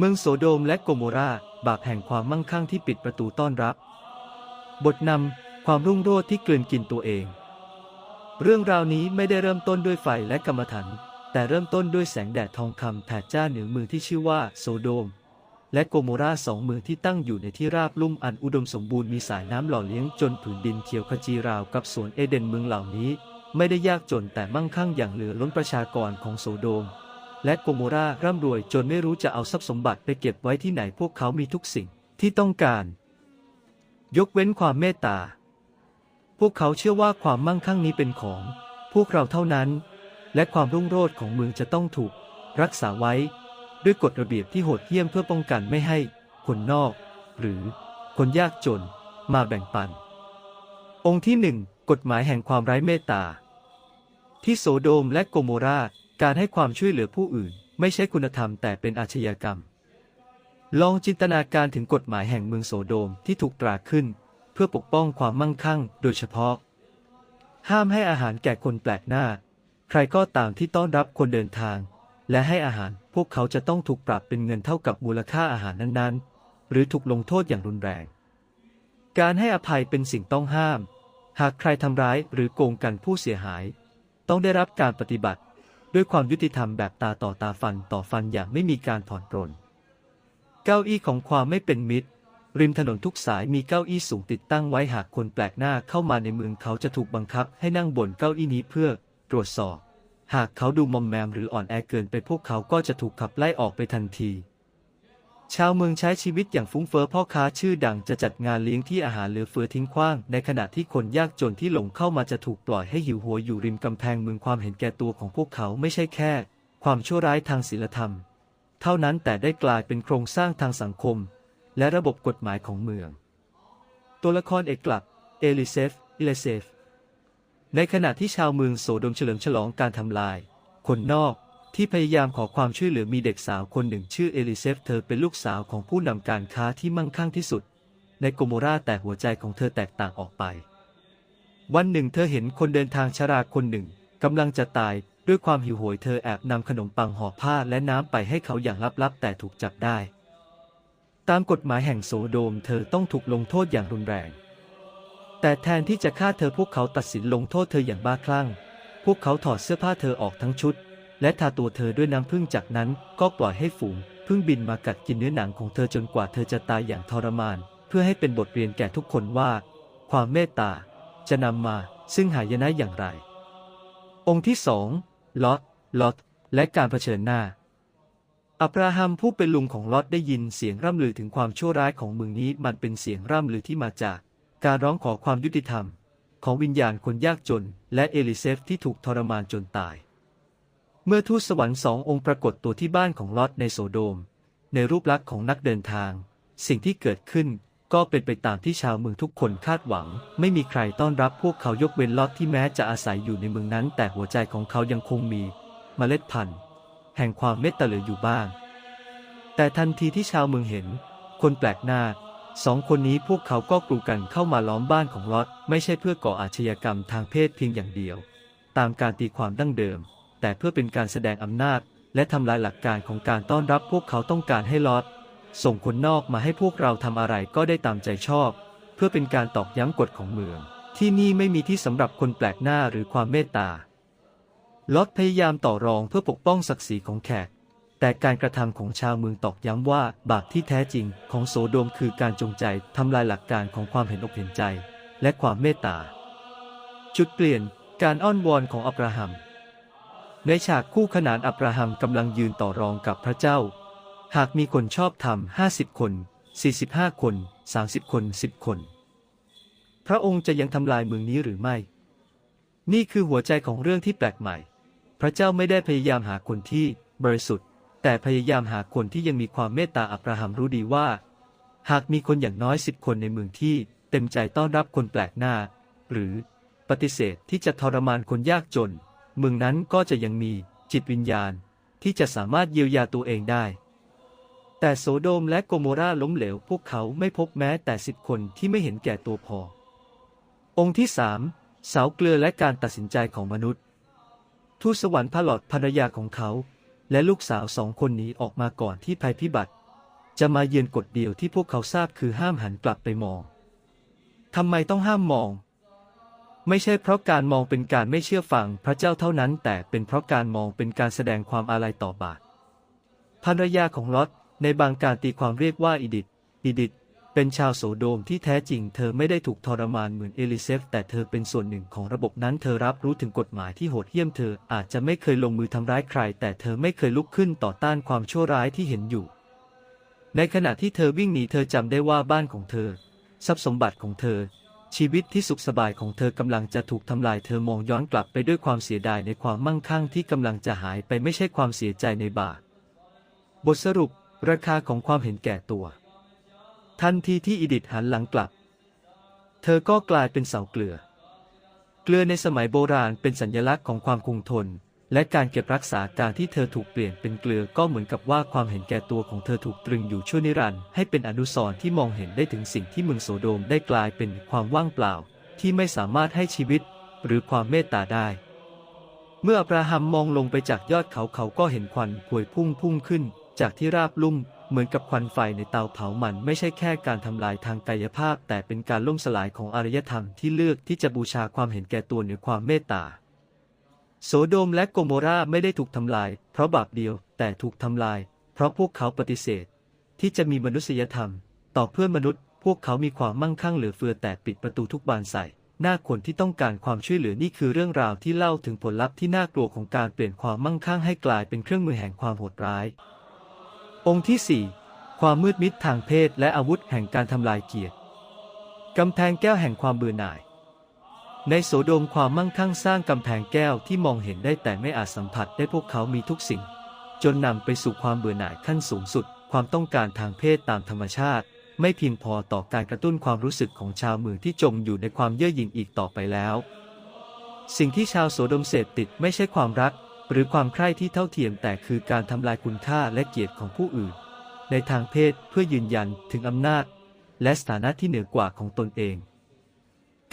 เมืองโสโดมและโกโมราบาปแห่งความมั่งคั่งที่ปิดประตูต้อนรับ บทนำความรุ่งโรจน์ที่กลืนกินตัวเอง เรื่องราวนี้ไม่ได้เริ่มต้นด้วยไฟและกรรมฐานแต่เริ่มต้นด้วยแสงแดดทองคำแผดจ้าเหนือเมืองที่ชื่อว่าโซโดม และโกโมราสองเมืองที่ตั้งอยู่ในที่ราบลุ่มอันอุดมสมบูรณ์มีสายน้ำหล่อเลี้ยงจนผืนดินเขียวขจีราวกับสวนเอเดนเมืองเหล่านี้ ไม่ได้ยากจนแต่มั่งคั่งอย่างเหลือล้นประชากรของโซโดม และโกโมราร่ำรวยจนไม่รู้จะเอาทรัพย์สมบัติไปเก็บไว้ที่ไหนพวกเขามีทุกสิ่งที่ต้องการ ยกเว้นความเมตตา พวกเขาเชื่อว่าความมั่งคั่งนี้เป็นของ พวกเราเท่านั้น และความรุ่งโรจน์ของเมืองจะต้องถูก รักษาไว้ ด้วยกฎระเบียบที่โหดเหี้ยมเพื่อป้องกันไม่ให้คนนอก หรือคนยากจนมาแบ่งปัน องค์ที่หนึ่งกฎหมายแห่งความไร้เมตตา ที่โสโดมและโกโมรา การให้ความช่วยเหลือผู้อื่น ไม่ใช่คุณธรรมแต่เป็นอาชญากรรม ลองจินตนาการถึงกฎหมายแห่งเมืองโสโดมที่ถูกตราขึ้น เพื่อปกป้องความมั่งคั่ง โดยเฉพาะ ห้ามให้อาหารแก่คนแปลกหน้า ใครก็ตามที่ต้อนรับคนเดินทาง และให้อาหารพวกเขาจะต้องถูกปรับเป็นเงินเท่ากับมูลค่าอาหารนั้นๆ หรือถูกลงโทษอย่างรุนแรง การให้อภัยเป็นสิ่งต้องห้าม หากใครทำร้ายหรือโกงกันผู้เสียหาย ต้องได้รับการปฏิบัติ ด้วยความยุติธรรมแบบตาต่อตาฟันต่อฟันอย่างไม่มีการผ่อนปรน เก้าอี้ของความไม่เป็นมิตร ริมถนนทุกสายมีเก้าอี้สูงติดตั้งไว้หากคนแปลกหน้าเข้ามาในเมืองเขาจะถูกบังคับให้นั่งบนเก้าอี้นี้เพื่อตรวจสอบ หากเขาดูมอมแมมหรืออ่อนแอเกินไปพวกเขาก็จะถูกขับไล่ออกไปทันที ชาวเมืองใช้ชีวิตอย่างฟุ้งเฟ้อพ่อค้าชื่อดังจะจัดงานเลี้ยงที่อาหารเหลือเฟือทิ้งขว้าง ในขณะที่คนยากจนที่หลงเข้ามาจะถูกปล่อยให้หิวโหยอยู่ริมกำแพงเมืองความเห็นแก่ตัวของพวกเขาไม่ใช่แค่ ความชั่วร้ายทางศีลธรรม เท่านั้นแต่ได้กลายเป็นโครงสร้างทางสังคม และระบบกฎหมายของเมือง ตัวละครเอกลักเอลิเซฟอิเลเซฟในขณะที่ชาวเมืองโสดมเฉลิมฉลองการทำลาย คนนอก ที่พยายามขอความช่วยเหลือมีเด็กสาวคนหนึ่งชื่อเอลิเซฟเธอเป็นลูกสาวของผู้นำการค้าที่มั่งคั่งที่สุด ในโกโมราแต่หัวใจของเธอแตกต่างออกไป วันหนึ่งเธอเห็นคนเดินทางชราคนหนึ่งกำลังจะตายด้วยความหิวโหยเธอแอบนำขนมปังห่อผ้าและน้ำไปให้เขาอย่างลับๆ แต่ถูกจับได้ ตามกฎหมายแห่งโสโดมเธอต้องถูกลงโทษอย่างรุนแรง แต่แทนที่จะฆ่าเธอพวกเขาตัดสินลงโทษเธออย่างบ้าคลั่ง พวกเขาถอดเสื้อผ้าเธอออกทั้งชุด และทาตัวเธอด้วยน้ำผึ้งจากนั้นก็ปล่อยให้ฝูงผึ้งบินมากัดกินเนื้อหนังของเธอจนกว่าเธอจะตายอย่างทรมาน เพื่อให้เป็นบทเรียนแก่ทุกคนว่า ความเมตตาจะนำมาซึ่งหายนะอย่างไร องค์ที่สองลอตลอตและการเผชิญหน้า อับราฮัมผู้เป็นลุงของลอตได้ยินเสียงร่ำลือถึงความชั่วร้ายของเมืองนี้มันเป็นเสียงร่ำลือที่มาจากการร้องขอความยุติธรรม ของวิญญาณคนยากจน และเอลิเซฟที่ถูกทรมานจนตาย เมื่อทูตสวรรค์สององค์ปรากฏตัวที่บ้านของลอตในโสโดม ในรูปลักษณ์ของนักเดินทาง สิ่งที่เกิดขึ้นก็เป็นไปตามที่ชาวเมืองทุกคนคาดหวัง ไม่มีใครต้อนรับพวกเขายกเว้นลอตที่แม้จะอาศัยอยู่ในเมืองนั้น แต่หัวใจของเขายังคงมีเมล็ดพันธุ์ แห่งความเมตตาเหลืออยู่บ้าง แต่ทันทีที่ชาวเมืองเห็น คนแปลกหน้าสองคนนี้พวกเขาก็กรูกันเข้ามาล้อมบ้านของลอตไม่ใช่เพื่อก่ออาชญากรรมทางเพศเพียงอย่างเดียว ตามการตีความดั้งเดิม แต่เพื่อเป็นการแสดงอำนาจ และทำลายหลักการของการต้อนรับพวกเขาต้องการให้ลอตส่งคนนอกมาให้พวกเราทำอะไรก็ได้ตามใจชอบ เพื่อเป็นการตอกย้ำกฎของเมือง ที่นี่ไม่มีที่สำหรับคนแปลกหน้าหรือความเมตตาลอตพยายามต่อรองเพื่อปกป้องศักดิ์ศรีของแขก แต่การกระทำของชาวเมืองตอกย้ำว่าบาปที่แท้จริงของโสโดมคือการจงใจทำลายหลักการของความเห็นอกเห็นใจ และความเมตตา จุดเปลี่ยนการอ้อนวอนของอับราฮัม ในฉากคู่ขนานอับราฮัมกำลังยืนต่อรองกับพระเจ้า หากมีคนชอบธรรมห้าสิบคน 45 คน 30 คน 10 คน พระองค์จะยังทำลายเมืองนี้หรือไม่ นี่คือหัวใจของเรื่องที่แปลกใหม่ พระเจ้าไม่ได้พยายามหาคนที่บริสุทธิ์ แต่พยายามหาคนที่ยังมีความเมตตาอับราฮัมรู้ดีว่า หากมีคนอย่างน้อยสิบคนในเมืองที่เต็มใจต้อนรับคนแปลกหน้า หรือปฏิเสธที่จะทรมานคนยากจน มืองนั้นก็จะยังมีจิตวิญญาณที่จะสามารถเยียวยาตัวเองได้ แต่โสโดมและโกโมราล้มเหลวพวกเขาไม่พบแม้แต่สิบคนที่ไม่เห็นแก่ตัวพอ องค์ที่สามสาวเกลือและการตัดสินใจของมนุษย์ ทูตสวรรค์พาลอดภรรยาของเขา และลูกสาวสองคนนี้ออกมาก่อนที่ภัยพิบัติ จะมาเยือนกฎเดียวที่พวกเขาทราบคือห้ามหันกลับไปมองทำไมต้องห้ามมอง ไม่ใช่เพราะการมองเป็นการไม่เชื่อฟังพระเจ้าเท่านั้น แต่เป็นเพราะการมองเป็นการแสดงความอาลัยต่อบาปภรรยาของลอตในบางการตีความเรียกว่าอีดิทอีดิทเป็นชาวโสโดมที่แท้จริง เธอไม่ได้ถูกทรมานเหมือนเอลิเซฟ แต่เธอเป็นส่วนหนึ่งของระบบนั้น เธอรับรู้ถึงกฎหมายที่โหดเหี้ยมเธออาจจะไม่เคยลงมือทำร้ายใคร แต่เธอไม่เคยลุกขึ้นต่อต้านความชั่วร้ายที่เห็นอยู่ ในขณะที่เธอวิ่งหนีเธอจำได้ว่าบ้านของเธอ ทรัพย์สมบัติของเธอ ชีวิตที่สุขสบายของเธอกำลังจะถูกทำลายเธอมองย้อนกลับไปด้วยความเสียดายในความมั่งคั่งที่กำลังจะหายไปไม่ใช่ความเสียใจในบาปบทสรุป ราคาของความเห็นแก่ตัว ทันทีที่อีดิทหันหลังกลับ เธอก็กลายเป็นเสาเกลือ เกลือในสมัยโบราณเป็นสัญลักษณ์ของความคงทน และการเก็บรักษาการที่เธอถูกเปลี่ยนเป็นเกลือก็เหมือนกับว่าความเห็นแก่ตัวของเธอถูกตรึงอยู่ชั่วนิรันดร์ให้เป็นอนุสรณ์ที่มองเห็นได้ถึงสิ่งที่เมืองโสโดมได้กลายเป็นความว่างเปล่า ที่ไม่สามารถให้ชีวิต หรือความเมตตาได้ เมื่ออับราฮัมมองลงไปจากยอดเขาเขาก็เห็นควันพวยพุ่งพุ่งขึ้น จากที่ราบลุ่มเหมือนกับควันไฟในเตาเผามันไม่ใช่แค่การทำลายทางกายภาพ แต่เป็นการล่มสลายของอารยธรรมที่เลือกที่จะบูชาความเห็นแก่ตัวเหนือความเมตตา โสโดมและโกโมราไม่ได้ถูกทำลาย เพราะบาปเดียวแต่ถูกทำลาย เพราะพวกเขาปฏิเสธ ที่จะมีมนุษยธรรม ต่อเพื่อนมนุษย์ พวกเขามีความมั่งคั่งเหลือเฟือแต่ปิดประตูทุกบานใส่หน้าคนที่ต้องการความช่วยเหลือนี่คือเรื่องราวที่เล่าถึงผลลัพธ์ที่น่ากลัวของการเปลี่ยนความมั่งคั่งให้กลายเป็นเครื่องมือแห่งความโหดร้าย องค์ที่ 4 ความมืดมิดทางเพศและอาวุธแห่งการทำลายเกียรติกำแพงแก้วแห่งความเบื่อหน่าย ในโสดมความมั่งคั่งสร้างกำแพงแก้วที่มองเห็นได้แต่ไม่อาจสัมผัสได้พวกเขามีทุกสิ่ง จนนำไปสู่ความเบื่อหน่ายขั้นสูงสุด ความต้องการทางเพศตามธรรมชาติ ไม่เพียงพอต่อการกระตุ้นความรู้สึกของชาวเมืองที่จมอยู่ในความเย่อหยิ่งอีกต่อไปแล้ว สิ่งที่ชาวโสดมเสพติดไม่ใช่ความรัก หรือความใคร่ที่เท่าเทียมแต่คือการทำลายคุณค่าและเกียรติของผู้อื่น ในทางเพศเพื่อยืนยันถึงอำนาจ และสถานะที่เหนือกว่าของตนเอง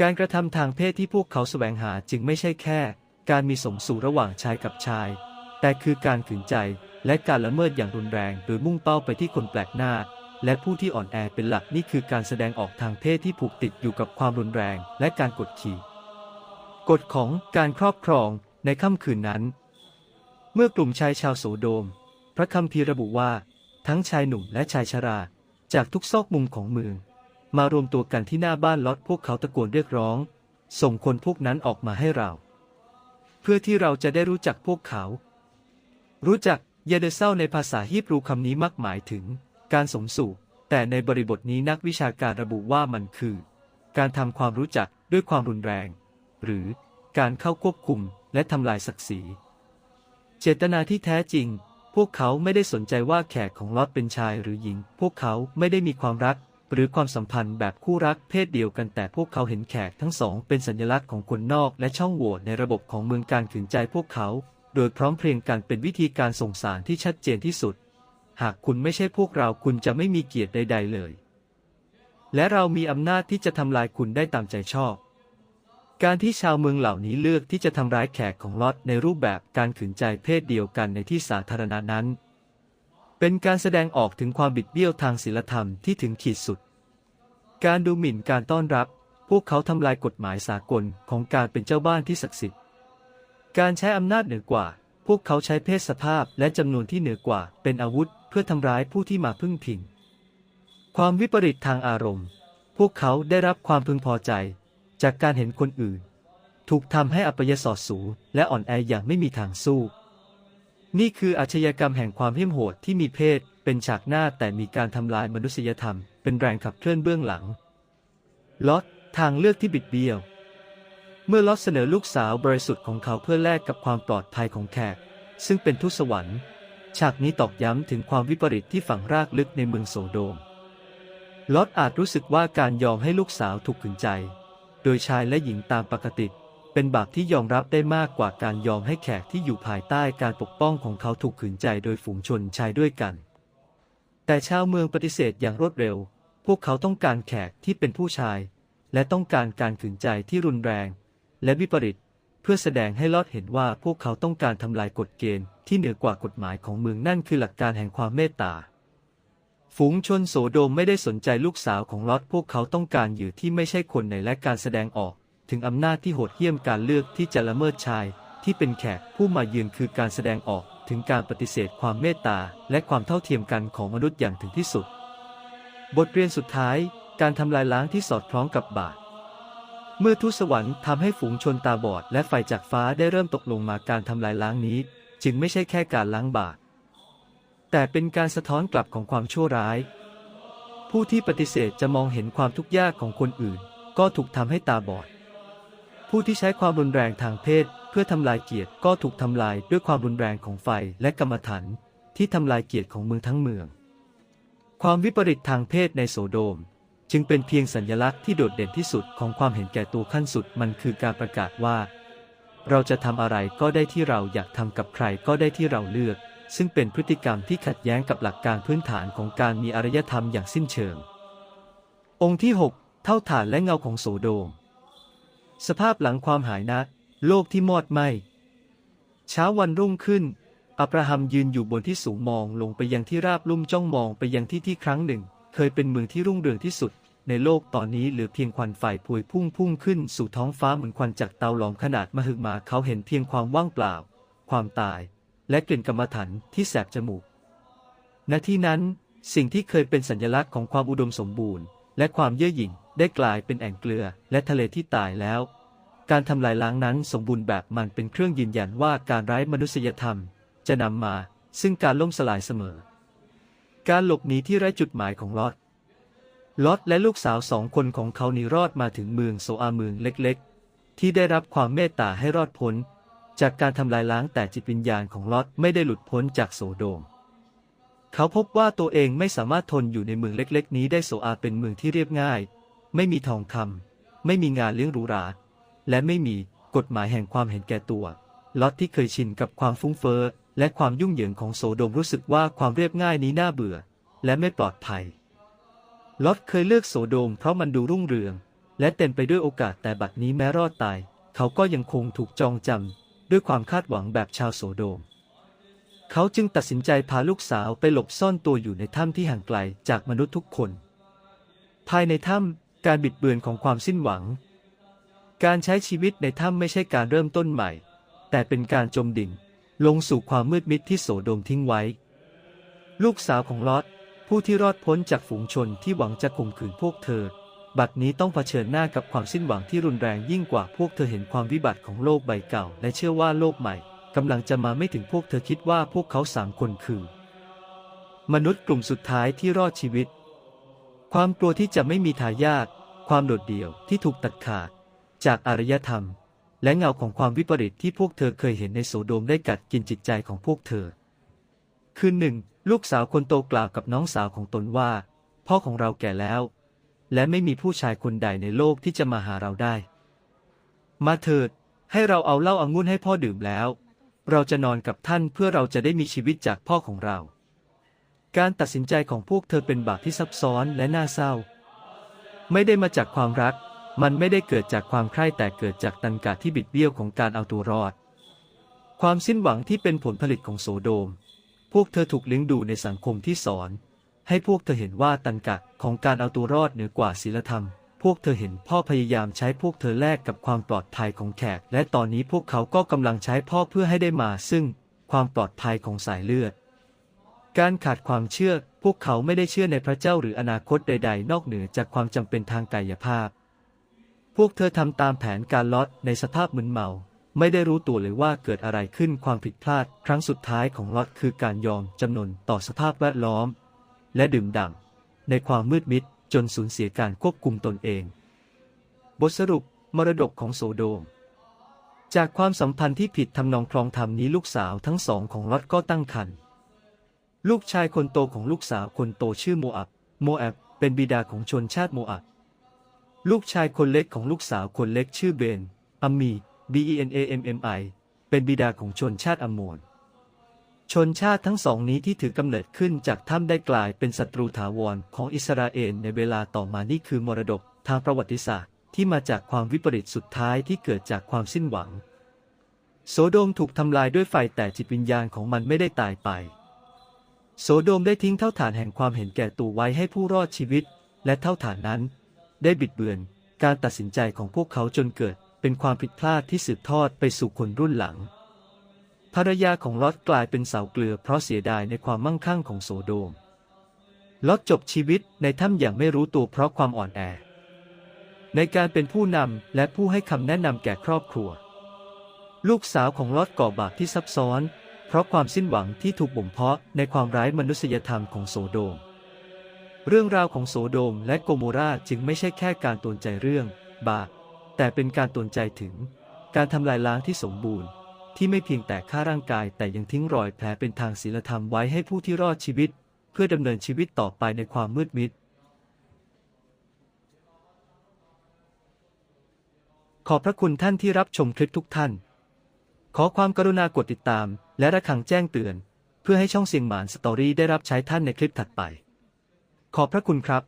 การกระทำทางเพศที่พวกเขาแสวงหาจึงไม่ใช่แค่ การมีสมสู่ระหว่างชายกับชาย แต่คือการขืนใจและการละเมิดอย่างรุนแรงโดยมุ่งเป้าไปที่คนแปลกหน้า และผู้ที่อ่อนแอเป็นหลักนี่คือการแสดงออกทางเพศที่ผูกติดอยู่กับความรุนแรง และการกดขี่กฎของการครอบครองในค่ำคืนนั้น เมื่อกลุ่มชายชาวโสโดม พระคัมภีร์ระบุว่า ทั้งชายหนุ่มและชายชรา จากทุกซอกมุมของเมือง มารวมตัวกันที่หน้าบ้านลอตพวกเขาตะโกนเรียกร้อง ส่งคนพวกนั้นออกมาให้เรา เพื่อที่เราจะได้รู้จักพวกเขา รู้จักเยเดเซลในภาษาฮีบรูคำนี้มักหมายถึง การสมสู่ แต่ในบริบทนี้นักวิชาการระบุว่ามันคือ การทำความรู้จักด้วยความรุนแรง หรือการเข้าควบคุมและทำลายศักดิ์ศรี เจตนาที่แท้จริง พวกเขาไม่ได้สนใจว่าแขกของลอตเป็นชายหรือหญิง พวกเขาไม่ได้มีความรัก หรือความสัมพันธ์แบบคู่รักเพศเดียวกันแต่พวกเขาเห็นแขกทั้งสองเป็นสัญลักษณ์ของคนนอกและช่องโหว่ในระบบของเมืองการขืนใจพวกเขา โดยพร้อมเพรียงกันเป็นวิธีการส่งสารที่ชัดเจนที่สุด หากคุณไม่ใช่พวกเราคุณจะไม่มีเกียรติใด ๆ เลย และเรามีอำนาจที่จะทำลายคุณได้ตามใจชอบ การที่ชาวเมืองเหล่านี้เลือกที่จะทำร้ายแขกของลอตในรูปแบบการขืนใจเพศเดียวกันในที่สาธารณะนั้น เป็นการแสดงออกถึงความบิดเบี้ยวทางศีลธรรมที่ถึงขีดสุด การดูหมิ่นการต้อนรับ พวกเขาทำลายกฎหมายสากลของการเป็นเจ้าบ้านที่ศักดิ์สิทธิ์ การใช้อำนาจเหนือกว่า พวกเขาใช้เพศสภาพและจำนวนที่เหนือกว่าเป็นอาวุธเพื่อทำร้ายผู้ที่มาพึ่งพิง ความวิปริตทางอารมณ์ พวกเขาได้รับความพึงพอใจ จากการเห็นคนอื่น ถูกทำให้อัปยศสูงและอ่อนแออย่างไม่มีทางสู้ นี่คืออาชญากรรมแห่งความเหี้ยมโหดที่มีเพศ เป็นฉากหน้าแต่มีการทำลายมนุษยธรรม เป็นแรงขับเคลื่อนเบื้องหลังลอตทางเลือกที่บิดเบี้ยว เมื่อลอตเสนอลูกสาวบริสุทธิ์ของเขาเพื่อแลกกับความปลอดภัยของแขก ซึ่งเป็นทุสวรรค์ ฉากนี้ตอกย้ำถึงความวิปริตที่ฝังรากลึกในเมืองโสโดมลอตอาจรู้สึกว่าการยอมให้ลูกสาวถูกขืนใจ โดยชายและหญิงตามปกติ เป็นบาปที่ยอมรับได้มากกว่าการยอมให้แขกที่อยู่ภายใต้การปกป้องของเขาถูกขืนใจโดยฝูงชนชายด้วยกัน แต่ชาวเมืองปฏิเสธอย่างรวดเร็ว พวกเขาต้องการแขกที่เป็นผู้ชาย และต้องการการขืนใจที่รุนแรง และวิปริต เพื่อแสดงให้ลอดเห็นว่าพวกเขาต้องการทำลายกฎเกณฑ์ที่เหนือกว่ากฎหมายของเมืองนั่นคือหลักการแห่งความเมตตาฝูงชนโสโดมไม่ได้สนใจลูกสาวของลอตพวกเขาต้องการเหยื่ที่ไม่ใช่คนในและการแสดงออก ถึงอำนาจที่โหดเหี้ยมการเลือกที่จะละเมิดชาย ที่เป็นแขกผู้มาเยือนคือการแสดงออกถึงการปฏิเสธความเมตตา และความเท่าเทียมกันของมนุษย์อย่างถึงที่สุด บทเรียนสุดท้าย การทำลายล้างที่สอดคล้องกับบาปเมื่อทูตสวรรค์ทำให้ฝูงชนตาบอด และไฟจากฟ้าได้เริ่มตกลงมาการทำลายล้างนี้ จึงไม่ใช่แค่การล้างบาปแต่เป็นการสะท้อนกลับของความชั่วร้าย ผู้ที่ปฏิเสธจะมองเห็นความทุกข์ยากของคนอื่น ก็ถูกทำให้ตาบอด ผู้ที่ใช้ความรุนแรงทางเพศ เพื่อทำลายเกียรติก็ถูกทำลายด้วยความรุนแรงของไฟและกรรมฐานที่ทำลายเกียรติของเมืองทั้งเมือง ความวิปริตทางเพศในโสโดม จึงเป็นเพียงสัญลักษณ์ที่โดดเด่นที่สุดของความเห็นแก่ตัวขั้นสุดมันคือการประกาศว่า เราจะทำอะไรก็ได้ที่เราอยากทำกับใครก็ได้ที่เราเลือก ซึ่งเป็นพฤติกรรมที่ขัดแย้งกับหลักการพื้นฐานของการมีอารยธรรมอย่างสิ้นเชิง องค์ที่ 6 เท่าฐานและเงาของโสโดม สภาพหลังความหายนะโลกที่มอดไหมเช้าวันรุ่งขึ้น อับราฮัมยืนอยู่บนที่สูงมองลงไปยังที่ราบลุ่มจ้องมองไปยังที่ที่ครั้งหนึ่ง เคยเป็นเมืองที่รุ่งเรืองที่สุด ในโลกตอนนี้เหลือเพียงควันไฟพวยพุ่งพุ่งขึ้นสู่ท้องฟ้าเหมือนควันจากเตาหลอมขนาดมหึมาเขาเห็นเพียงความว่างเปล่า ความตาย และกลิ่นกรรมฐานที่แสบจมูก ณที่นั้น สิ่งที่เคยเป็นสัญลักษณ์ของความอุดมสมบูรณ์ และความเย่อหยิ่ง ได้กลายเป็นแอ่งเกลือและทะเลที่ตายแล้ว การทำลายล้างนั้นสมบูรณ์แบบมันเป็นเครื่องยืนยันว่าการไร้มนุษยธรรม จะนำมาซึ่งการล่มสลายเสมอ การหลบหนีที่ไร้จุดหมายของลอตลอตและลูกสาวสองคนของเขาหนีรอดมาถึงเมืองโซอาเมืองเล็กๆ ที่ได้รับความเมตตาให้รอดพ้น จากการทำลายล้างแต่จิตวิญญาณของลอตไม่ได้หลุดพ้นจากโสโดม เขาพบว่าตัวเองไม่สามารถทนอยู่ในเมืองเล็ก ๆ นี้ได้โซอาเป็นเมืองที่เรียบง่าย ไม่มีทองคำไม่มีงานเลี้ยงหรูหรา และไม่มีกฎหมายแห่งความเห็นแก่ตัวลอตที่เคยชินกับความฟุ้งเฟ้อและความยุ่งเหยิงของโสโดมรู้สึกว่าความเรียบง่ายนี้น่าเบื่อ และไม่ปลอดภัยลอตเคยเลือกโสโดมเพราะมันดูรุ่งเรือง และเต็มไปด้วยโอกาสแต่บัดนี้แม้รอดตาย เขาก็ยังคงถูกจองจำด้วยความคาดหวังแบบชาวโสโดม เขาจึงตัดสินใจพาลูกสาวไปหลบซ่อนตัวอยู่ในถ้ำที่ห่างไกลจากมนุษย์ทุกคน ภายในถ้ำ การบิดเบือนของความสิ้นหวัง การใช้ชีวิตในถ้ำไม่ใช่การเริ่มต้นใหม่ แต่เป็นการจมดิ่ง ลงสู่ความมืดมิดที่โสโดมทิ้งไว้ ลูกสาวของลอตผู้ที่รอดพ้นจากฝูงชนที่หวังจะข่มขืนพวกเธอ บัดนี้ต้องเผชิญหน้ากับความสิ้นหวังที่รุนแรงยิ่งกว่าพวกเธอเห็นความวิบัติของโลกใบเก่า และเชื่อว่าโลกใหม่กำลังจะมาไม่ถึงพวกเธอคิดว่าพวกเขาสามคนคือ มนุษย์กลุ่มสุดท้ายที่รอดชีวิต ความกลัวที่จะไม่มีทายาทความโดดเดี่ยวที่ถูกตัดขาด จากอารยธรรม และเงาของความวิปริตที่พวกเธอเคยเห็นในโสโดมได้กัดกินจิตใจของพวกเธอ คืนหนึ่ง ลูกสาวคนโตกล่าวกับน้องสาวของตนว่า พ่อของเราแก่แล้ว และไม่มีผู้ชายคนใดในโลกที่จะมาหาเราได้ มาเถิด ให้เราเอาเหล้าอางุ่นให้พ่อดื่มแล้ว เราจะนอนกับท่านเพื่อเราจะได้มีชีวิตจากพ่อของเรา การตัดสินใจของพวกเธอเป็นบาปที่ซับซ้อนและน่าเศร้า ไม่ได้มาจากความรัก มันไม่ได้เกิดจากความใคร่แต่เกิดจากตันกาที่บิดเบี้ยวของการเอาตัวรอด ความสิ้นหวังที่เป็นผลผลิตของโสโดม พวกเธอถูกเลี้ยงดูในสังคมที่สอน ให้พวกเธอเห็นว่าตันกะของการเอาตัวรอดเหนือกว่าศีลธรรม พวกเธอเห็นพ่อพยายามใช้พวกเธอแลกกับความปลอดภัยของแขก และตอนนี้พวกเขาก็กำลังใช้พ่อเพื่อให้ได้มาซึ่งความปลอดภัยของสายเลือด การขาดความเชื่อ พวกเขาไม่ได้เชื่อในพระเจ้าหรืออนาคตใด ๆ นอกเหนือจากความจำเป็นทางกายภาพ พวกเธอทำตามแผนการลอดในสภาพมึนเมา ไม่ได้รู้ตัวเลยว่าเกิดอะไรขึ้นความผิดพลาด ครั้งสุดท้ายของลอดคือการยอมจำนนต่อสภาพแวดล้อม และดื่มด่ำในความมืดมิดจนสูญเสียการควบคุมตนเอง บทสรุปมรดกของโสโดม จากความสัมพันธ์ที่ผิดทำนองคลองธรรมนี้ลูกสาวทั้งสองของลอดก็ตั้งครรภ์ ลูกชายคนโตของลูกสาวคนโตชื่อโมอับ โมอับเป็นบิดาของชนชาติโมอับ ลูกชายคนเล็กของลูกสาวคนเล็กชื่อเบน อัมมี B E N A M M I เป็นบิดาของชนชาติอัมโมนชนชาติทั้งสองนี้ที่ถือกำเนิดขึ้นจากถ้ำได้กลายเป็นศัตรูถาวรของอิสราเอลในเวลาต่อมานี่คือมรดกทางประวัติศาสตร์ที่มาจากความวิปริตสุดท้ายที่เกิดจากความสิ้นหวัง โสโดมถูกทำลายด้วยไฟแต่จิตวิญญาณของมันไม่ได้ตายไป โสโดมได้ทิ้งเท่าฐานแห่งความเห็นแก่ตัวไว้ให้ผู้รอดชีวิต และเท่าฐานนั้น ได้บิดเบือนการตัดสินใจของพวกเขาจนเกิดเป็นความผิดพลาดที่สืบทอดไปสู่คนรุ่นหลัง ภรรยาของลอตกลายเป็นเสาเกลือเพราะเสียดายในความมั่งคั่งของโสโดมลอตจบชีวิตในถ้ำอย่างไม่รู้ตัวเพราะความอ่อนแอ ในการเป็นผู้นำและผู้ให้คำแนะนำแก่ครอบครัว ลูกสาวของลอตก่อบาปที่ซับซ้อน เพราะความสิ้นหวังที่ถูกบ่มเพาะในความร้ายมนุษยธรรมของโสโดม เรื่องราวของโสโดมและโกโมราจึงไม่ใช่แค่การตวนใจเรื่องบาปแต่เป็นการตวนใจถึง การทำลายล้างที่สมบูรณ์ ที่ไม่เพียงแต่ฆ่าร่างกาย แต่ยังทิ้งรอยแผลเป็นทางศีลธรรมไว้ให้ผู้ที่รอดชีวิต เพื่อดำเนินชีวิตต่อไปในความมืดมิดขอบพระคุณท่านที่รับชมคลิปทุกท่าน ขอความกรุณากดติดตาม และระฆังแจ้งเตือน เพื่อให้ช่องเสียงหมานสตอรี่ได้รับใช้ท่านในคลิปถัดไป ขอบพระคุณครับ